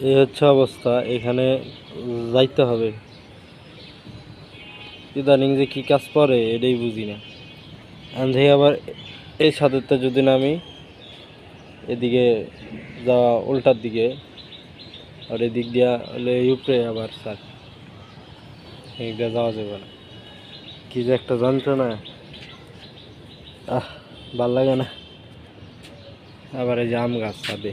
এই হচ্ছে অবস্থা, এখানে যাইতে হবে। ইদানিং যে কি কাজ করে এটাই বুঝি না। আন্ধে আবার এই সাথেতে যদি না আমি এদিকে যাওয়া উল্টার দিকে, আর এদিক দিয়া হলে উপরে আবার, স্যার। এদিকে যাওয়া যাবে না। কি যে একটা যন্ত্রণা। আহ, ভালো লাগে না। আবার এই যে আম গাছ ছাদে।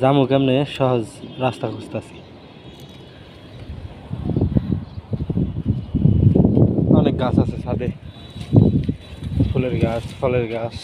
যামু কেমনে সহজ রাস্তা খুঁজতেছি? অনেক গাছ আছে ছাদে। ফুলের গাছ ফলের গাছ।